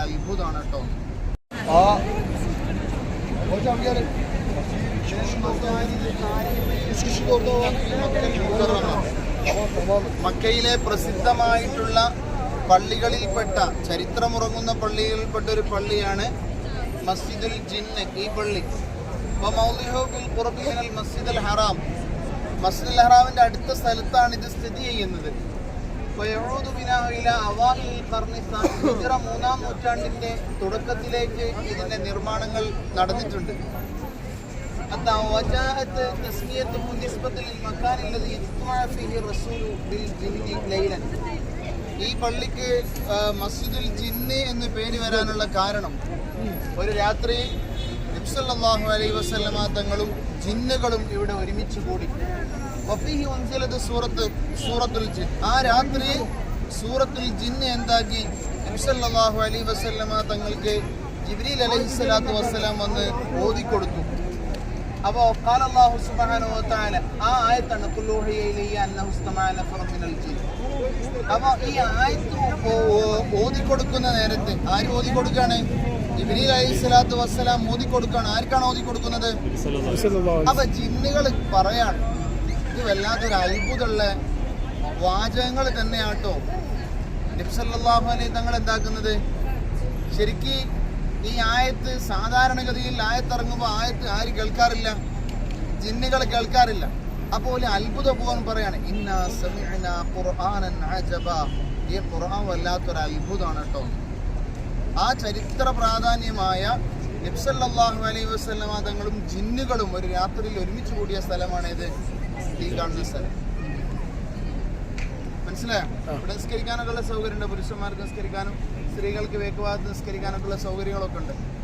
അത്ഭുതമാണ് കേട്ടോ. മക്കയിലെ പ്രസിദ്ധമായിട്ടുള്ള പള്ളികളിൽപ്പെട്ട ചരിത്രമുറങ്ങുന്ന പള്ളികളിൽപ്പെട്ട ഒരു പള്ളിയാണ് മസ്ജിദുൽ ജിന്ന്. ഈ പള്ളി. അപ്പോൾ മൗലിഹോബിൽ മസ്ജിദുൽ ഹറാം. മസ്ജിദുൽ ഹറാമിന്റെ അടുത്ത സ്ഥലത്താണ് ഇത് സ്ഥിതി ചെയ്യുന്നത്. മൂന്നാം നൂറ്റാണ്ടിന്റെ തുടക്കത്തിലേക്ക് ഇതിന്റെ നിർമ്മാണങ്ങൾ നടന്നിട്ടുണ്ട്. ഈ പള്ളിക്ക് മസ്ജിദുൽ ജിന്ന് എന്ന് പേര് വരാനുള്ള കാരണം ഒരു രാത്രി നബ്സല്ലാഹു അലൈ വസ്ലമ തങ്ങളും ജിന്നുകളും ഇവിടെ ഒരുമിച്ച് കൂടി. സൂറത്ത് സൂറത്തുൽ ജിൻ ആ രാത്രി സൂറത്തുൽ ജിന്ന് എന്താക്കി? നബ്സല്ലാഹു അലൈ വസല്ലമ തങ്ങൾക്ക് ജിബ്രീൽ അലൈഹി സ്വലാത്തു വസ്സലാം വന്ന് ഓതിക്കൊടുത്തു. അപ്പോൾ ഖാല അല്ലാഹു സുബ്ഹാനഹു വ ആ ആയത്താണ് ഖുല്ലൂഹിയ ഇലയ്യ അന്നഹു ഇസ്തമഅ ജിൻ. അപ്പോ ഈ ആയത്ത് ഓതിക്കൊടുക്കുന്ന നേരത്ത് ആര് ഓതി കൊടുക്കാണ് ജിബ്രീൽ അലൈഹി സ്വലാത്തു വസ്സലാം ഓതി കൊടുക്കാണ് ആർക്കാണ് ഓതി കൊടുക്കുന്നത് അപ്പൊ ജിന്നുകൾ പറയാണ് ഇത് വല്ലാത്തൊരു അത്ഭുതമുള്ള വാചകങ്ങൾ തന്നെയാട്ടോ. നബ്സല്ലാഹു അലൈ തങ്ങൾ എന്താക്കുന്നത്? ശരിക്ക് ഈ ആയത്ത് സാധാരണഗതിയിൽ ആയത്തിറങ്ങുമ്പോൾ ആയത്ത് ആര് കേൾക്കാറില്ല? ജിന്നുകൾ കേൾക്കാറില്ല. അപ്പോൾ അത്ഭുതപൂർവം പറയാണ് ഇന്നാ അജബ. ഈ ഖുർആൻ വല്ലാത്തൊരു അത്ഭുതമാണ് കേട്ടോ ആ ചരിത്ര പ്രാധാന്യമായ നബ്സല്ലാഹു അലൈഹി വസല്ലമ തങ്ങളും ജിന്നുകളും ഒരു രാത്രിയിൽ ഒരുമിച്ച് കൂടിയ സ്ഥലമാണേത്. ഈ കാണുന്ന സ്ഥലം. മനസ്സിലായോ? ഇവിടെ നിസ്കരിക്കാനൊക്കെ ഉള്ള സൗകര്യമുണ്ട്. പുരുഷന്മാർക്ക് നിസ്കരിക്കാനും സ്ത്രീകൾക്ക് വേക്കുവാദത്ത് നിസ്കരിക്കാനൊക്കെ ഉള്ള സൗകര്യങ്ങളൊക്കെ ഉണ്ട്.